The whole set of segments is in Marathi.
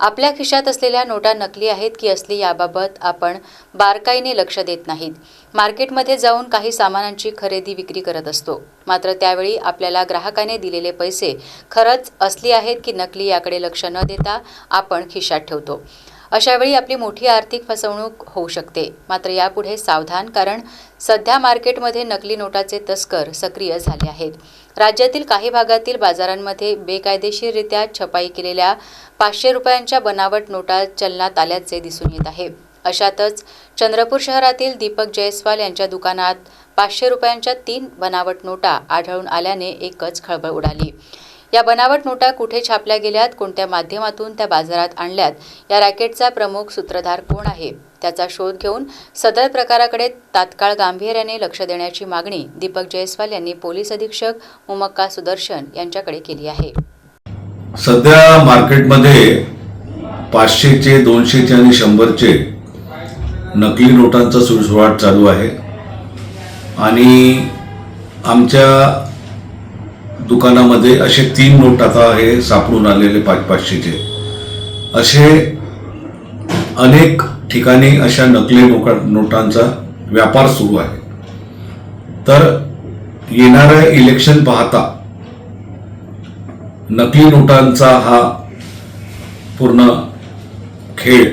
आपल्या खिशात असलेल्या नोटा नकली आहेत की असली याबाबत आपण बारकाईने लक्ष देत नाहीत. मार्केटमध्ये जाऊन काही सामानांची खरेदी विक्री करत असतो. मात्र त्यावेळी आपल्याला ग्राहकाने दिलेले पैसे खरंच असली आहेत की नकली याकडे लक्ष न देता आपण खिशात ठेवतो. अशावेळी आपली मोठी आर्थिक फसवणूक होऊ शकते. मात्र यापुढे सावधान कारण सध्या मार्केटमध्ये नकली नोटाचे तस्कर सक्रिय झाले आहेत. राज्यातील काही भागातील बाजारांमध्ये बेकायदेशीररित्या छपाई केलेल्या पाचशे रुपयांच्या बनावट नोटा चलनात आल्याचे दिसून येत आहे. अशातच चंद्रपूर शहरातील दीपक जयस्वाल यांच्या दुकानात पाचशे रुपयांच्या तीन बनावट नोटा आढळून आल्याने एकच खळबळ उडाली. या बनावट नोटा कुठे छापल्या गेल्यात कोणत्या माध्यमातून त्या बाजारात आणल्यात या रॅकेटचा प्रमुख सूत्रधार कोण आहे? त्याचा शोध घेऊन सदर प्रकाराकडे तात्काळ गांभीर्याने लक्ष देण्याची मागणी दीपक जयस्वाल यांनी पोलीस अधीक्षक मुमक्का सुदर्शन यांच्याकडे केली आहे. सध्या मार्केटमध्ये पाचशेचे दोनशेचे आणि शंभरचे नकली नोटांचा सुळसुळाट चालू आहे. आणि आमच्या दुकानामध्ये असे तीन नोट आता हे सापडून आलेले पाच पाचशेचे. असे अनेक ठिकाणी अशा नकली नोका नोटांचा व्यापार सुरू आहे. तर येणारं इलेक्शन पाहता नकली नोटांचा हा पूर्ण खेळ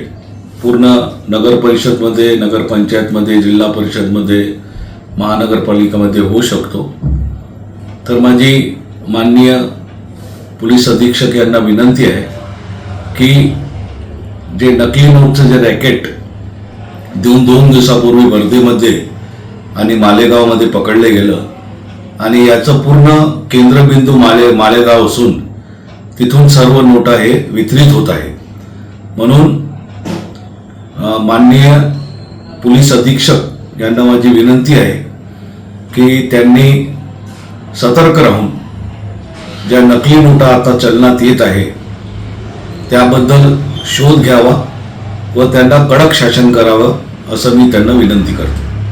पूर्ण नगर परिषदमध्ये नगरपंचायतमध्ये जिल्हा परिषदमध्ये महानगरपालिकेमध्ये होऊ शकतो. तर माझी माननीय पोलीस अधीक्षक यांना विनंती आहे की जे नकली नोटचं जे रॅकेट देऊन दोन दिवसापूर्वी वर्धेमध्ये आणि मालेगावमध्ये पकडले गेलं आणि याचं पूर्ण केंद्रबिंदू माले मालेगाव असून तिथून सर्व नोटा हे वितरित होत आहे म्हणून माननीय पोलीस अधीक्षक यांना माझी विनंती आहे की त्यांनी सतर्क राहून ज्या नकली नोटा आता चलनात येत आहे त्याबद्दल शोध घ्यावा व त्यांना कडक शासन करावं असं मी त्यांना विनंती करतो.